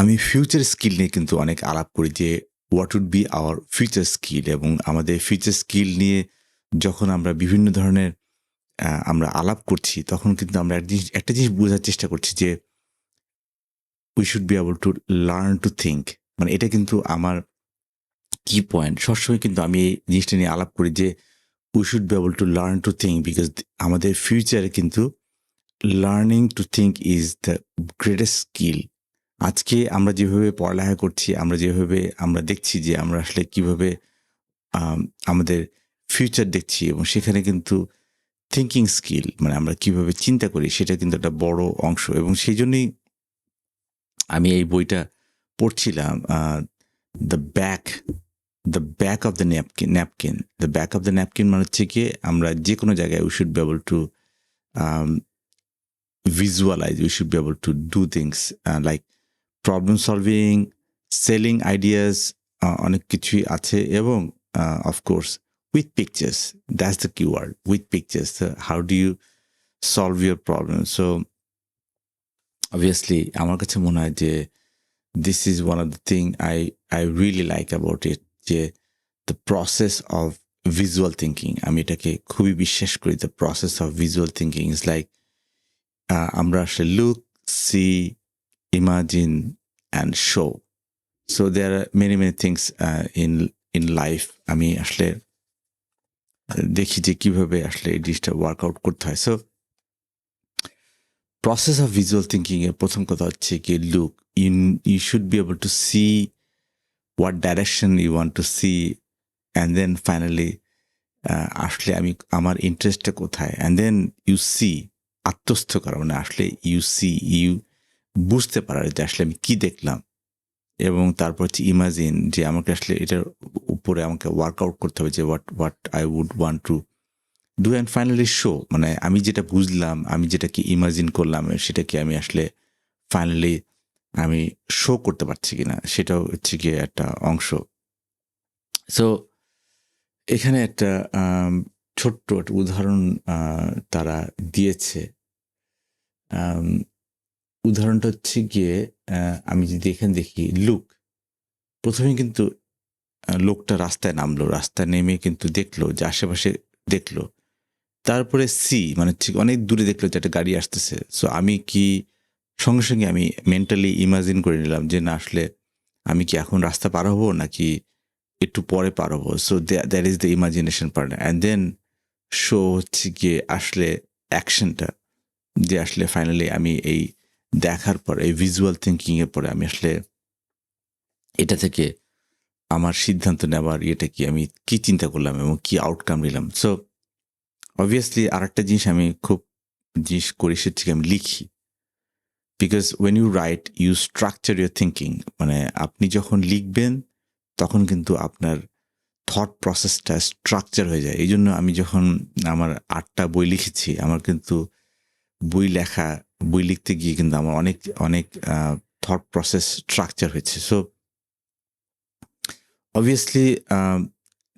আমি future skill নিয়ে কিন্তু অনেক আলাপ করি যে what would be our future skill এবং আমাদের ফিউচার স্কিল নিয়ে যখন আমরা বিভিন্ন ধরনের আমরা আলাপ করছি, তখন কিন্তু আমরা একটা জিনিস বোঝার চেষ্টা করছি যে we should be able to learn to think মানে এটা কিন্তু আমার কি পয়েন্ট সবসময় কিন্তু আমি এই জিনিসটা নিয়ে আলাপ করি যে we should be able to learn to think because আমাদের ফিউচারে কিন্তু learning to think is the greatest skill আজকে আমরা যেভাবে পড়ালেখা করছি, আমরা যেভাবে আমরা দেখছি যে আমরা আসলে কীভাবে আমাদের ফিউচার দেখছি এবং সেখানে কিন্তু থিঙ্কিং স্কিল মানে আমরা কীভাবে চিন্তা করি সেটা কিন্তু একটা বড় অংশ এবং সেই জন্যই আমি এই বইটা পড়ছিলাম the back the back of the napkin napkin the back of the napkin মানে হচ্ছে কি আমরা যে কোনো জায়গায় we should be able to visualise we should be able to do things like problem solving selling ideas অনেক কিছুই আছে এবং of course with pictures that's the keyword with pictures how do you solve your problem so obviously আমার কাছে মনে হয় যে this is one of the thing I I really like about it যে the process of visual thinking আমি এটাকে খুবই বিশ্বাস করি the process of visual thinking is like আমরা আসলে look see imagine and show so there are many many things in in life আমি আসলে দেখি যে কীভাবে আসলে এই জিনিসটা ওয়ার্কআউট করতে হয়। So process of visual thinking এর প্রথম কথা হচ্ছে কি look in you should be able to see what direction you want to see and then finally আসলে আমি, আমার ইন্টারেস্টটা কোথায়? অ্যান্ড দেন ইউ সি আত্মস্থ করা মানে আসলে ইউ সি ইউ বুঝতে পারার যে আসলে আমি কি দেখলাম এবং তারপর হচ্ছে ইমাজিন যে আমাকে আসলে এটার উপরে আমাকে ওয়ার্কআউট করতে হবে যে what what I would want to do and finally show মানে আমি যেটা বুঝলাম, আমি যেটাকে ইমাজিন করলাম, সেটাকে আমি আসলে ফাইনালি আমি শো করতে পারছি কিনা, সেটাও হচ্ছে গিয়ে একটা অংশ। সো এখানে একটা ছোট্ট একটা উদাহরণ তারা দিয়েছে। উদাহরণটা হচ্ছে গিয়ে আমি যদি এখানে দেখি লুক প্রথমে কিন্তু লোকটা রাস্তায় নামলো, রাস্তায় নেমে কিন্তু দেখল যে আশেপাশে দেখল। তারপরে সি মানে ঠিক অনেক দূরে দেখল যে একটা গাড়ি আসতেছে। সো আমি কি, সঙ্গে সঙ্গে আমি মেন্টালি ইমাজিন করে নিলাম যে না, আসলে আমি কি এখন রাস্তা পার হব নাকি একটু পরে পার হব? So that is the imagination part and then show হচ্ছে গিয়ে আসলে অ্যাকশনটা যে আসলে ফাইনালি আমি এই দেখার পর, এই ভিজুয়াল থিঙ্কিং এর পরে আমি আসলে এটা থেকে আমার সিদ্ধান্ত নেওয়ার ইয়েটা কি, আমি কি চিন্তা করলাম এবং কি আউটকাম নিলাম? সো অবভিয়াসলি আর একটা জিনিস আমি খুব, জিনিস করি সেটা থেকে আমি লিখি। Because when you write you structure your thinking মানে আপনি যখন লিখবেন, তখন কিন্তু আপনার থট প্রসেসটা স্ট্রাকচার হয়ে যায়। এই জন্য আমি যখন আমার আটটা বই লিখেছি, আমার কিন্তু বই লেখা, বই লিখতে গিয়ে কিন্তু আমার অনেক অনেক থট প্রসেস স্ট্রাকচার হয়েছে। সো অবভিয়াসলি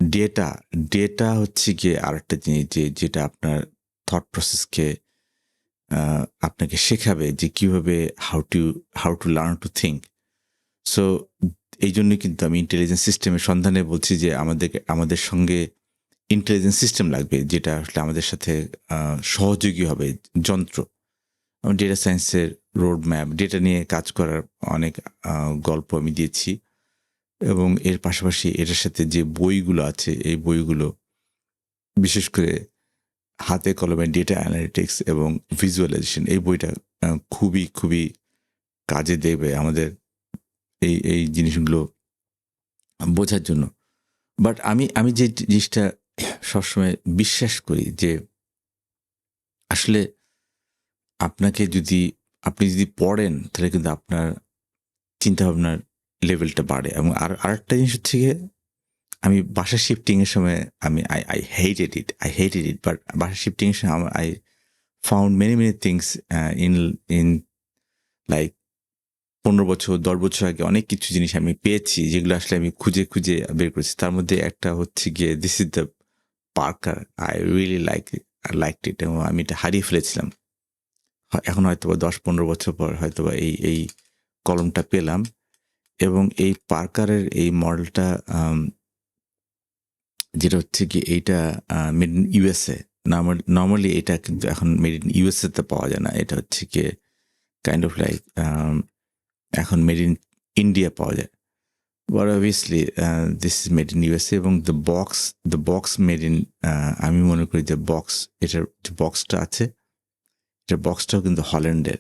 ডেটা ডেটা হচ্ছে গিয়ে আরেকটা জিনিস যে, যেটা আপনার থট প্রসেসকে আপনাকে শেখাবে যে কীভাবে how to how to learn to think so এই জন্যই কিন্তু আমি ইন্টেলিজেন্স সিস্টেমের সন্ধানে বলছি যে আমাদের আমাদের সঙ্গে ইন্টেলিজেন্স সিস্টেম লাগবে, যেটা আসলে আমাদের সাথে সহযোগী হবে, যন্ত্র। ডেটা সায়েন্সের রোড ম্যাপ ডেটা নিয়ে কাজ করার অনেক গল্প আমি দিয়েছি। এবং এর পাশাপাশি এটার সাথে যে বইগুলো আছে, এই বইগুলো বিশেষ করে হাতে কলমে ডেটা অ্যানালিটিক্স এবং ভিজুয়ালাইজেশন এই বইটা খুবই খুবই কাজে দেবে আমাদের এই এই জিনিসগুলো বোঝার জন্য। বাট আমি আমি যে জিনিসটা সবসময় বিশ্বাস করি যে আসলে আপনাকে যদি, আপনি যদি পড়েন, তাহলে কিন্তু আপনার চিন্তাভাবনার লেভেলটা বাড়ে। এবং আর, আরেকটা জিনিস হচ্ছে গিয়ে, আমি বাসা শিফটিংয়ের সময় আমি I I hated it I hated it but বাসা শিফটিং এর সময় I found many many things in in like পনেরো বছর, দশ বছর আগে অনেক কিছু জিনিস আমি পেয়েছি, যেগুলো আসলে আমি খুঁজে খুঁজে বের করেছি। তার মধ্যে একটা হচ্ছে গিয়ে this is the Parker I really like like it এবং আমি এটা হারিয়ে ফেলেছিলাম। এখন হয়তো বা দশ পনেরো বছর পর হয়তো বা এই এই কলমটা পেলাম। এবং এই পার্কারের এই মডেলটা যেটা হচ্ছে কি এইটা মেড ইন ইউএসএ নর্মালি এটা কিন্তু এখন মেড ইন ইউএসএ তে পাওয়া যায় না, এটা হচ্ছে কি কাইন্ড অফ লাইক এখন মেড ইন ইন্ডিয়া পাওয়া যায়। But obviously this is made in USA এবং the box the box made in আমি মনে করি যে বক্স এটার যে বক্সটা আছে এটার বক্সটাও কিন্তু হল্যান্ডের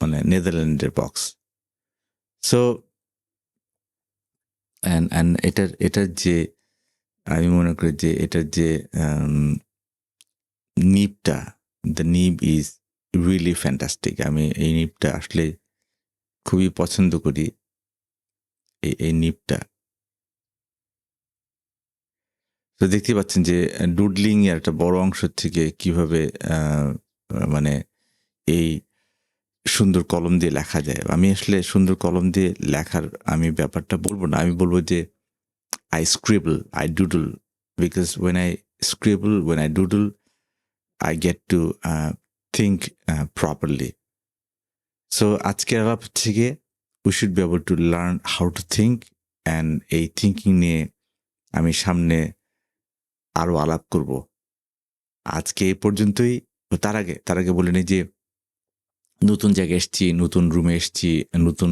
মানে নেদারল্যান্ডের বক্স সো অ্যান্ড অ্যান্ড এটার এটার যে, আমি মনে করি যে এটার যে নিপটা the nib is really fantastic আমি এই নিপটা আসলে খুবই পছন্দ করি। এই এই নিপটা। তো দেখতে পাচ্ছেন যে ডুডলিং এর একটা বড় অংশ থেকে কীভাবে মানে এই সুন্দর কলম দিয়ে লেখা যায়। আমি আসলে সুন্দর কলম দিয়ে লেখার আমি ব্যাপারটা বলব না। আমি বলব যে I scribble I doodle because when I scribble when I doodle I get to think properly so আজকের আলাপ হচ্ছে গিয়ে we should be able to learn how to think and এই থিঙ্কিং নিয়ে আমি সামনে আরও আলাপ করব। আজকে এই পর্যন্তই তার আগে তার আগে বলে নিই যে নতুন জায়গায় এসছি, নতুন রুমে এসছি, নতুন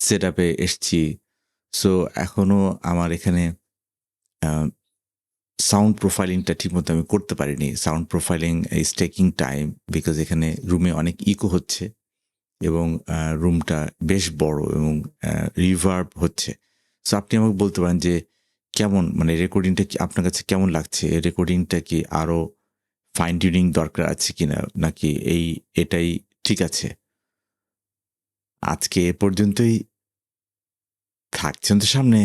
সেট আপে এসছি। সো এখনও আমার এখানে সাউন্ড প্রোফাইলিংটা ঠিকমতো আমি করতে পারিনি। Sound profiling is taking time because এখানে রুমে অনেক ইকো হচ্ছে। এবং রুমটা বেশ বড় এবং রিভার্ব হচ্ছে। সো আপনি আমাকে বলতে পারেন যে কেমন মানে রেকর্ডিংটা কি, আপনার কাছে কেমন লাগছে? রেকর্ডিংটা কি আরও ফাইন টিউনিং দরকার আছে কি না নাকি এই, এটাই ঠিক আছে? আজকে এ পর্যন্তই। থাকছেন তো সামনে।